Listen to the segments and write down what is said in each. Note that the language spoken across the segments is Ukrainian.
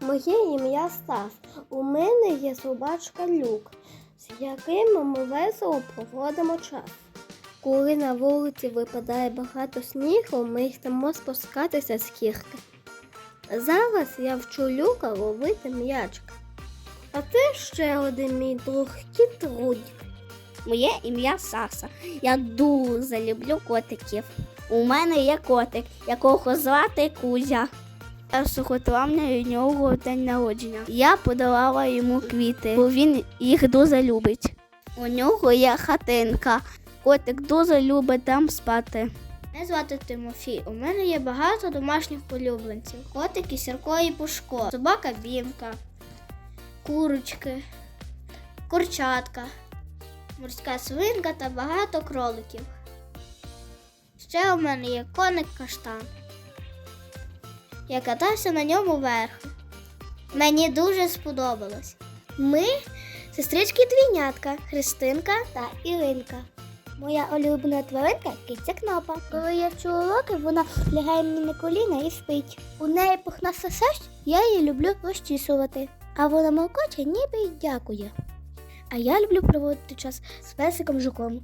Моє ім'я Стас. У мене є собачка Люк, з яким ми весело проводимо час. Коли на вулиці випадає багато снігу, ми йдемо спускатися з кірки. Зараз я вчу Люка ловити м'ячка. А це ще один мій друг кіт Рудік. Моє ім'я Саса. Я дуже люблю котиків. У мене є котик, якого звати Кузя. 1 травня у нього день народження. Я подарувала йому квіти, бо він їх дуже любить. У нього є хатинка. Котик дуже любить там спати. Мене звати Тимофій. У мене є багато домашніх улюбленців. Котики Сірко і Пушко, собака Бімка, курочки, курчатка морська свинка та багато кроликів. Ще у мене є коник каштан. Я катався на ньому верхи. Мені дуже сподобалось. Ми сестрички двійнятка Христинка та Іринка. Моя улюблена тваринка киця кнопа. Коли я вчу уроки, вона лягає мені на коліна і спить. У неї пухнаста шерсть, я її люблю розчісувати, а вона молкоче ніби й дякує. А я люблю проводити час з песиком жуком.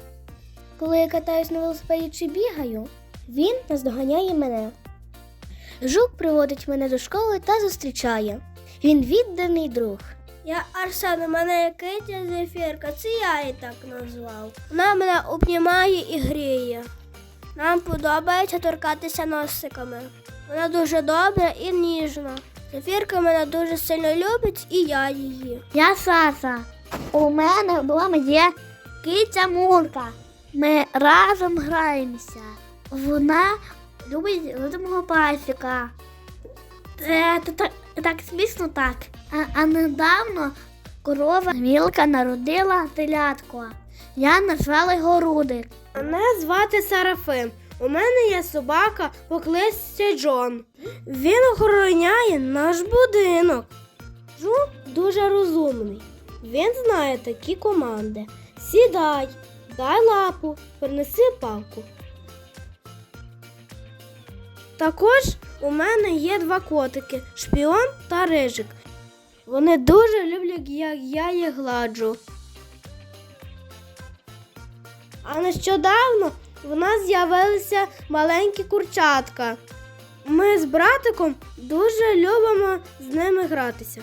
Коли я катаюсь на велосипеді чи бігаю, він наздоганяє мене. Жук приводить мене до школи та зустрічає. Він відданий друг. Я Арсен, у мене є китя зефірка, це я її так назвав. Вона мене обнімає і гріє. Нам подобається торкатися носиками. Вона дуже добра і ніжна. Зефірка мене дуже сильно любить, і я її. Я Саса. У мене вдома є киця Мурка. Ми разом граємося. Вона любить мого пасіка. Це, так, так смішно так. А, а недавно корова Мілка народила телятко. Я назвала його Рудик. Мене звати Сарафим. У мене є собака по кличці Джон. Він охороняє наш будинок. Жук дуже розумний. Він знає такі команди: сідай, дай лапу, принеси палку. Також у мене є два котики шпіон та рижик. Вони дуже люблять, як я їх гладжу. А нещодавно в нас з'явилися маленькі курчатка. Ми з братиком дуже любимо з ними гратися.